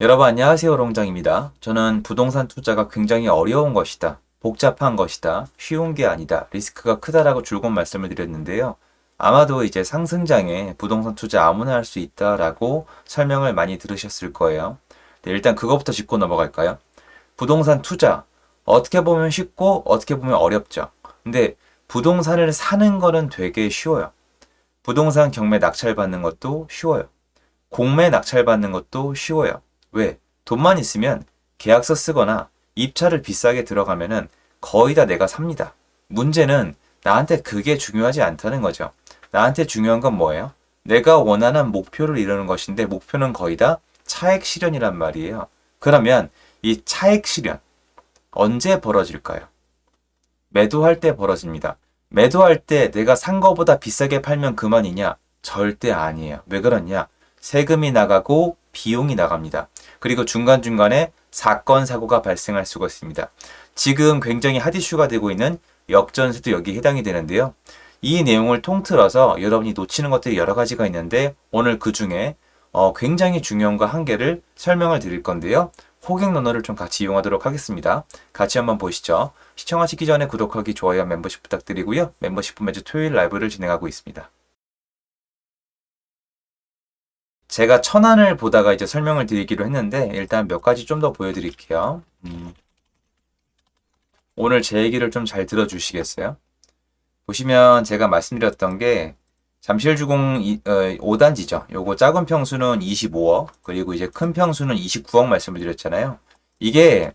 여러분 안녕하세요 롱장입니다. 저는 부동산 투자가 굉장히 어려운 것이다. 복잡한 것이다. 쉬운 게 아니다. 리스크가 크다라고 줄곧 말씀을 드렸는데요. 아마도 이제 상승장에 부동산 투자 아무나 할 수 있다라고 설명을 많이 들으셨을 거예요. 네, 일단 그것부터 짚고 넘어갈까요? 부동산 투자 어떻게 보면 쉽고 어떻게 보면 어렵죠. 근데 부동산을 사는 거는 되게 쉬워요. 부동산 경매 낙찰 받는 것도 쉬워요. 공매 낙찰 받는 것도 쉬워요. 왜? 돈만 있으면 계약서 쓰거나 입찰을 비싸게 들어가면은 거의 다 내가 삽니다. 문제는 나한테 그게 중요하지 않다는 거죠. 나한테 중요한 건 뭐예요? 내가 원하는 목표를 이루는 것인데 목표는 거의 다 차액 실현이란 말이에요. 그러면 이 차액 실현 언제 벌어질까요? 매도할 때 벌어집니다. 매도할 때 내가 산 거보다 비싸게 팔면 그만이냐? 절대 아니에요. 왜 그러냐? 세금이 나가고 비용이 나갑니다. 그리고 중간중간에 사건, 사고가 발생할 수가 있습니다. 지금 굉장히 핫이슈가 되고 있는 역전세도 여기에 해당이 되는데요. 이 내용을 통틀어서 여러분이 놓치는 것들이 여러 가지가 있는데 오늘 그 중에 어, 굉장히 중요한 거 한 개를 설명을 드릴 건데요. 호객 논어를 좀 같이 이용하도록 하겠습니다. 같이 한번 보시죠. 시청하시기 전에 구독하기, 좋아요, 멤버십 부탁드리고요. 멤버십은 매주 토요일 라이브를 진행하고 있습니다. 제가 천안을 보다가 이제 설명을 드리기로 했는데 일단 몇 가지 좀 더 보여드릴게요. 음. 오늘 제 얘기를 좀 잘 들어주시겠어요? 보시면 제가 말씀드렸던 게 잠실주공 5단지죠. 요거 작은 평수는 25억 그리고 이제 큰 평수는 29억 말씀을 드렸잖아요. 이게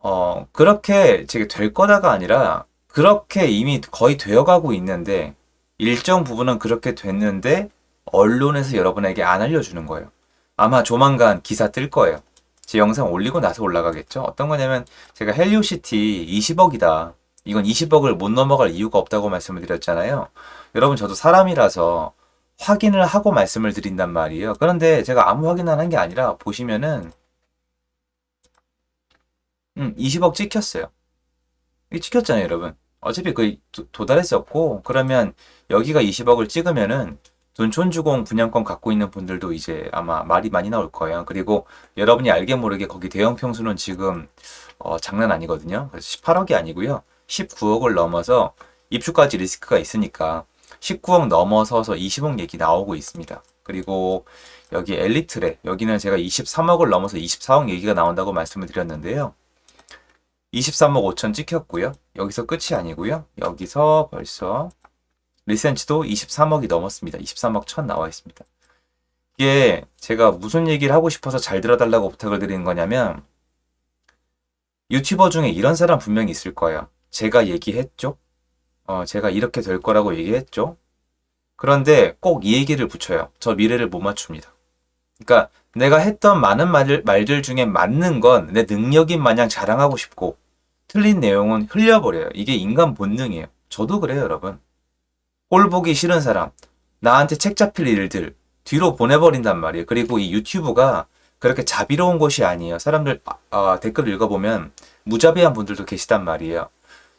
어 그렇게 제가 될 거다가 아니라 그렇게 이미 거의 되어가고 있는데 일정 부분은 그렇게 됐는데 언론에서 여러분에게 안 알려주는 거예요. 아마 조만간 기사 뜰 거예요. 제 영상 올리고 나서 올라가겠죠. 어떤 거냐면 제가 헬리오시티 20억이다. 이건 20억을 못 넘어갈 이유가 없다고 말씀을 드렸잖아요. 여러분 저도 사람이라서 확인을 하고 말씀을 드린단 말이에요. 그런데 제가 아무 확인 안한게 아니라 보시면은 음, 20억 찍혔어요. 이 찍혔잖아요, 여러분. 어차피 그 도달했었고 그러면 여기가 20억을 찍으면은 둔촌주공 분양권 갖고 있는 분들도 이제 아마 말이 많이 나올 거예요. 그리고 여러분이 알게 모르게 거기 대형 평수는 지금 어, 장난 아니거든요. 그래서 18억이 아니고요. 19억을 넘어서 입주까지 리스크가 있으니까 19억 넘어서서 20억 얘기 나오고 있습니다. 그리고 여기 엘리트레 여기는 제가 23억을 넘어서 24억 얘기가 나온다고 말씀을 드렸는데요. 23억 5천 찍혔고요. 여기서 끝이 아니고요. 여기서 벌써 리센치도 23억이 넘었습니다. 23억 천 나와 있습니다. 이게 제가 무슨 얘기를 하고 싶어서 잘 들어달라고 부탁을 드리는 거냐면 유튜버 중에 이런 사람 분명히 있을 거예요. 제가 얘기했죠? 어, 제가 이렇게 될 거라고 얘기했죠? 그런데 꼭 이 얘기를 붙여요. 저 미래를 못 맞춥니다. 그러니까 내가 했던 많은 말, 말들 중에 맞는 건 내 능력인 마냥 자랑하고 싶고 틀린 내용은 흘려버려요. 이게 인간 본능이에요. 저도 그래요, 여러분. 꼴 보기 싫은 사람, 나한테 책 잡힐 일들 뒤로 보내버린단 말이에요. 그리고 이 유튜브가 그렇게 자비로운 곳이 아니에요. 사람들 어, 댓글 읽어보면 무자비한 분들도 계시단 말이에요.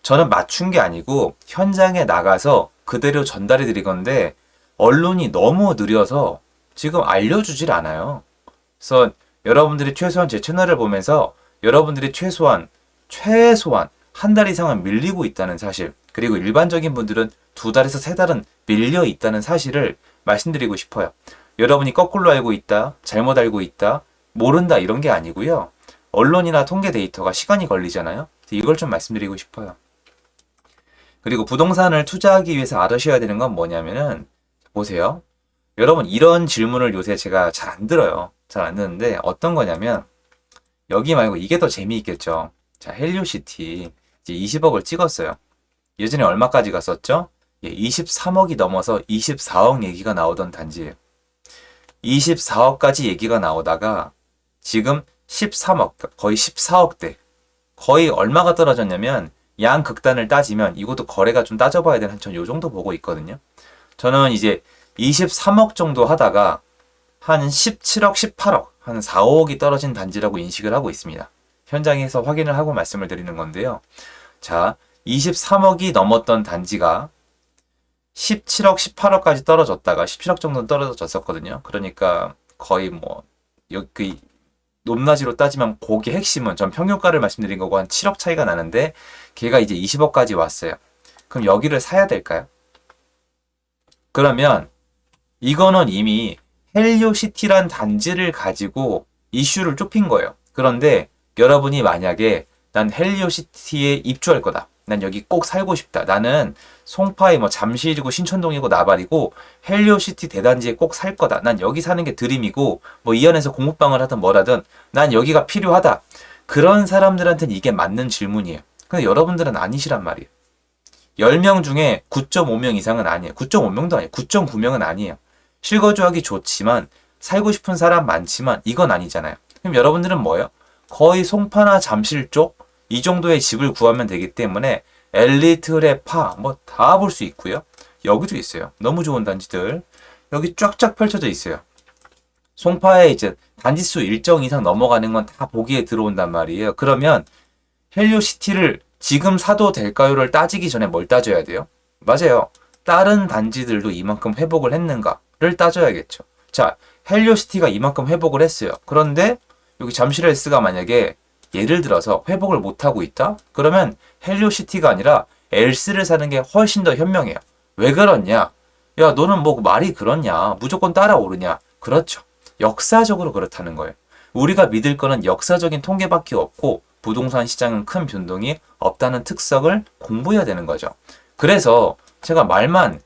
저는 맞춘 게 아니고 현장에 나가서 그대로 전달해 드릴 건데 언론이 너무 느려서 지금 알려주질 않아요. 그래서 여러분들이 최소한 제 채널을 보면서 여러분들이 최소한 최소한 한 달 이상은 밀리고 있다는 사실 그리고 일반적인 분들은 두 달에서 세 달은 밀려 있다는 사실을 말씀드리고 싶어요. 여러분이 거꾸로 알고 있다, 잘못 알고 있다, 모른다 이런 게 아니고요. 언론이나 통계 데이터가 시간이 걸리잖아요. 이걸 좀 말씀드리고 싶어요. 그리고 부동산을 투자하기 위해서 알으셔야 되는 건 뭐냐면은 보세요. 여러분 이런 질문을 요새 제가 잘 안 들어요. 잘 안 듣는데 어떤 거냐면 여기 말고 이게 더 재미있겠죠. 자 헬리오시티 이제 20억을 찍었어요. 예전에 얼마까지 갔었죠? 예, 23억이 넘어서 24억 얘기가 나오던 단지예요. 24억까지 얘기가 나오다가 지금 13억, 거의 14억대. 거의 얼마가 떨어졌냐면 양 극단을 따지면 이것도 거래가 좀 따져봐야 되는 전요 정도 보고 있거든요. 저는 이제 23억 정도 하다가 한 17억, 18억, 한 4, 5억이 떨어진 단지라고 인식을 하고 있습니다. 현장에서 확인을 하고 말씀을 드리는 건데요. 자, 23억이 넘었던 단지가 17억, 18억까지 떨어졌다가 17억 정도 떨어졌었거든요. 그러니까 거의 뭐 여- 그 높낮이로 따지면 거기 핵심은 전 평균가를 말씀드린 거고 한 7억 차이가 나는데 걔가 이제 20억까지 왔어요. 그럼 여기를 사야 될까요? 그러면 이거는 이미 헬리오시티란 단지를 가지고 이슈를 좁힌 거예요. 그런데 여러분이 만약에 난 헬리오시티에 입주할 거다. 난 여기 꼭 살고 싶다. 나는 송파에 뭐 잠실이고 신천동이고 나발이고 헬리오시티 대단지에 꼭 살 거다. 난 여기 사는 게 드림이고 뭐 이연에서 공부방을 하든 뭐라든 난 여기가 필요하다. 그런 사람들한테는 이게 맞는 질문이에요. 근데 여러분들은 아니시란 말이에요. 10명 중에 9.5명 이상은 아니에요. 9.5명도 아니에요. 9.9명은 아니에요. 실거주하기 좋지만 살고 싶은 사람 많지만 이건 아니잖아요. 그럼 여러분들은 뭐예요? 거의 송파나 잠실 쪽 이 정도의 집을 구하면 되기 때문에 엘리트 파뭐 다 볼 수 있고요. 여기도 있어요. 너무 좋은 단지들. 여기 쫙쫙 펼쳐져 있어요. 송파에 이제 단지수 일정 이상 넘어가는 건 다 보기에 들어온단 말이에요. 그러면 헬리오시티를 지금 사도 될까요를 따지기 전에 뭘 따져야 돼요? 맞아요. 다른 단지들도 이만큼 회복을 했는가를 따져야겠죠. 자, 헬리오시티가 이만큼 회복을 했어요. 그런데 여기 잠실 S가 만약에 예를 들어서 회복을 못하고 있다? 그러면 헬리오시티가 아니라 엘스를 사는 게 훨씬 더 현명해요. 왜 그렇냐? 야, 너는 뭐 말이 그렇냐? 무조건 따라오르냐? 그렇죠. 역사적으로 그렇다는 거예요. 우리가 믿을 거는 역사적인 통계밖에 없고 부동산 시장은 큰 변동이 없다는 특성을 공부해야 되는 거죠. 그래서 제가 말만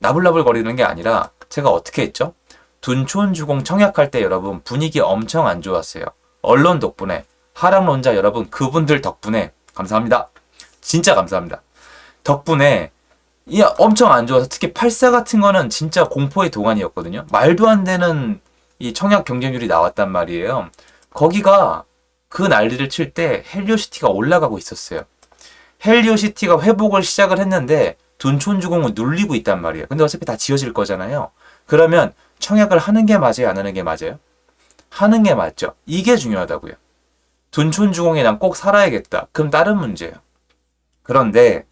나불나불 거리는 게 아니라 제가 어떻게 했죠? 둔촌주공 청약할 때 여러분 분위기 엄청 안 좋았어요. 언론 덕분에 하락론자 여러분 그분들 덕분에 감사합니다. 진짜 감사합니다. 덕분에 이 엄청 안 좋아서 특히 84 같은 거는 진짜 공포의 동안이었거든요. 말도 안 되는 이 청약 경쟁률이 나왔단 말이에요. 거기가 그 난리를 칠 때 헬리오시티가 올라가고 있었어요. 헬리오시티가 회복을 시작을 했는데 둔촌주공은 눌리고 있단 말이에요. 근데 어차피 다 지어질 거잖아요. 그러면 청약을 하는 게 맞아요? 안 하는 게 맞아요? 하는 게 맞죠. 이게 중요하다고요. 둔촌주공에 난 꼭 살아야겠다. 그럼 다른 문제예요. 그런데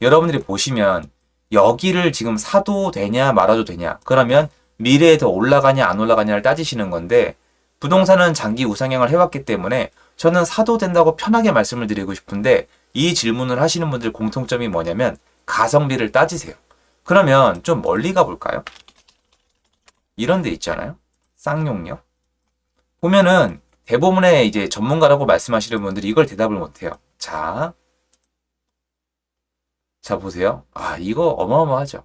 여러분들이 보시면 여기를 지금 사도 되냐 말아도 되냐 그러면 미래에 더 올라가냐 안 올라가냐를 따지시는 건데 부동산은 장기 우상향을 해왔기 때문에 저는 사도 된다고 편하게 말씀을 드리고 싶은데 이 질문을 하시는 분들 공통점이 뭐냐면 가성비를 따지세요. 그러면 좀 멀리 가볼까요? 이런 데 있잖아요. 쌍용역. 보면은 대부분의 이제 전문가라고 말씀하시는 분들이 이걸 대답을 못해요. 자, 자 보세요. 아 이거 어마어마하죠.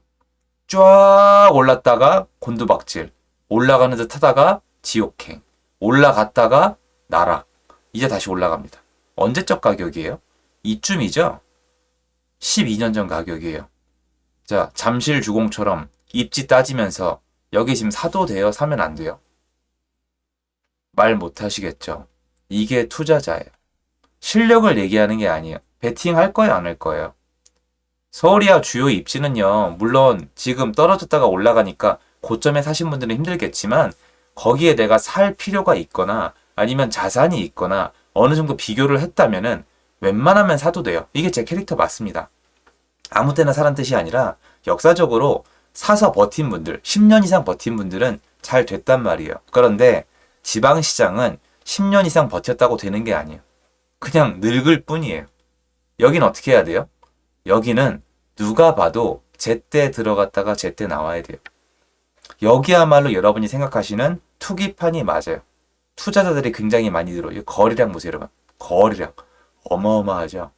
쫙 올랐다가 곤두박질, 올라가는 듯 하다가 지옥행, 올라갔다가 나락, 이제 다시 올라갑니다. 언제적 가격이에요? 이쯤이죠? 12년 전 가격이에요. 자, 잠실 주공처럼 입지 따지면서 여기 지금 사도 돼요? 사면 안 돼요? 말 못 하시겠죠? 이게 투자자예요. 실력을 얘기하는 게 아니에요. 베팅 할 거예요? 안 할 거예요? 서울이야 주요 입지는요, 물론 지금 떨어졌다가 올라가니까 고점에 사신 분들은 힘들겠지만, 거기에 내가 살 필요가 있거나, 아니면 자산이 있거나, 어느 정도 비교를 했다면은, 웬만하면 사도 돼요. 이게 제 캐릭터 맞습니다. 아무 때나 사란 뜻이 아니라, 역사적으로 사서 버틴 분들, 10년 이상 버틴 분들은 잘 됐단 말이에요. 그런데, 지방시장은 10년 이상 버텼다고 되는 게 아니에요. 그냥 늙을 뿐이에요. 여긴 어떻게 해야 돼요? 여기는 누가 봐도 제때 들어갔다가 제때 나와야 돼요. 여기야말로 여러분이 생각하시는 투기판이 맞아요. 투자자들이 굉장히 많이 들어요. 거리량 보세요, 여러분. 거리량. 어마어마하죠.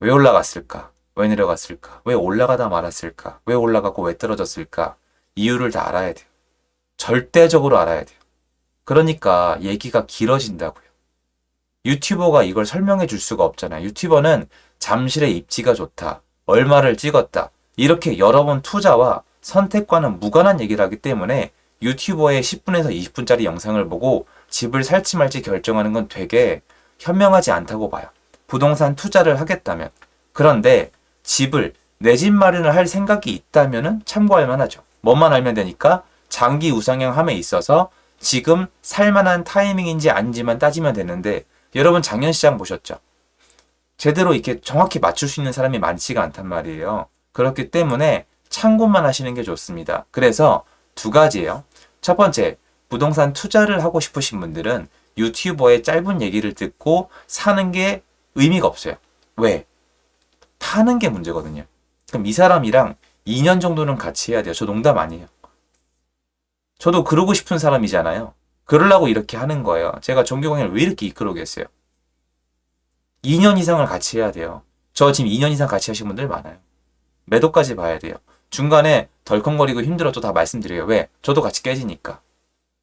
왜 올라갔을까? 왜 내려갔을까? 왜 올라가다 말았을까? 왜 올라가고 왜 떨어졌을까? 이유를 다 알아야 돼요. 절대적으로 알아야 돼요. 그러니까 얘기가 길어진다고요. 유튜버가 이걸 설명해 줄 수가 없잖아요. 유튜버는 잠실의 입지가 좋다. 얼마를 찍었다. 이렇게 여러 번 투자와 선택과는 무관한 얘기를 하기 때문에 유튜버의 10분에서 20분짜리 영상을 보고 집을 살지 말지 결정하는 건 되게 현명하지 않다고 봐요. 부동산 투자를 하겠다면. 그런데 집을 내 집 마련을 할 생각이 있다면은 참고할 만하죠. 뭐만 알면 되니까 장기 우상향함에 있어서 지금 살만한 타이밍인지 아닌지만 따지면 되는데 여러분 작년 시장 보셨죠? 제대로 이렇게 정확히 맞출 수 있는 사람이 많지가 않단 말이에요. 그렇기 때문에 참고만 하시는 게 좋습니다. 그래서 두 가지예요. 첫 번째, 부동산 투자를 하고 싶으신 분들은 유튜버의 짧은 얘기를 듣고 사는 게 의미가 없어요. 왜? 파는 게 문제거든요. 그럼 이 사람이랑 2년 정도는 같이 해야 돼요. 저 농담 아니에요. 저도 그러고 싶은 사람이잖아요. 그러려고 이렇게 하는 거예요. 제가 종교 강의를 왜 이렇게 이끌어오겠어요? 2년 이상을 같이 해야 돼요. 저 지금 2년 이상 같이 하신 분들 많아요. 매도까지 봐야 돼요. 중간에 덜컹거리고 힘들어도 다 말씀드려요. 왜? 저도 같이 깨지니까.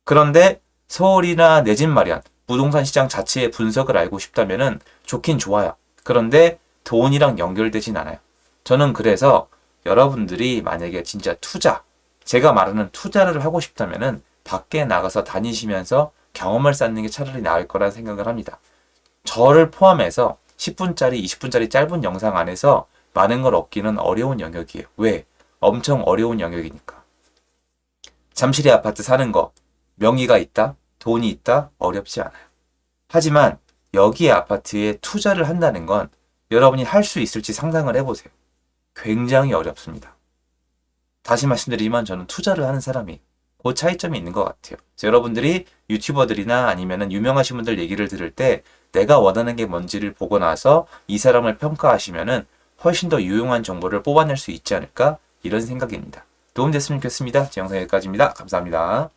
그런데 서울이나 내 집 마련, 부동산 시장 자체의 분석을 알고 싶다면은 좋긴 좋아요. 그런데 돈이랑 연결되진 않아요. 저는 그래서 여러분들이 만약에 진짜 투자, 제가 말하는 투자를 하고 싶다면은 밖에 나가서 다니시면서 경험을 쌓는 게 차라리 나을 거란 생각을 합니다. 저를 포함해서 10분짜리, 20분짜리 짧은 영상 안에서 많은 걸 얻기는 어려운 영역이에요. 왜? 엄청 어려운 영역이니까. 잠실의 아파트 사는 거, 명의가 있다, 돈이 있다, 어렵지 않아요. 하지만 여기에 아파트에 투자를 한다는 건 여러분이 할 수 있을지 상상을 해보세요. 굉장히 어렵습니다. 다시 말씀드리지만 저는 투자를 하는 사람이 그 차이점이 있는 것 같아요. 여러분들이 유튜버들이나 아니면은 유명하신 분들 얘기를 들을 때 내가 원하는 게 뭔지를 보고 나서 이 사람을 평가하시면은 훨씬 더 유용한 정보를 뽑아낼 수 있지 않을까 이런 생각입니다. 도움됐으면 좋겠습니다. 제 영상 여기까지입니다. 감사합니다.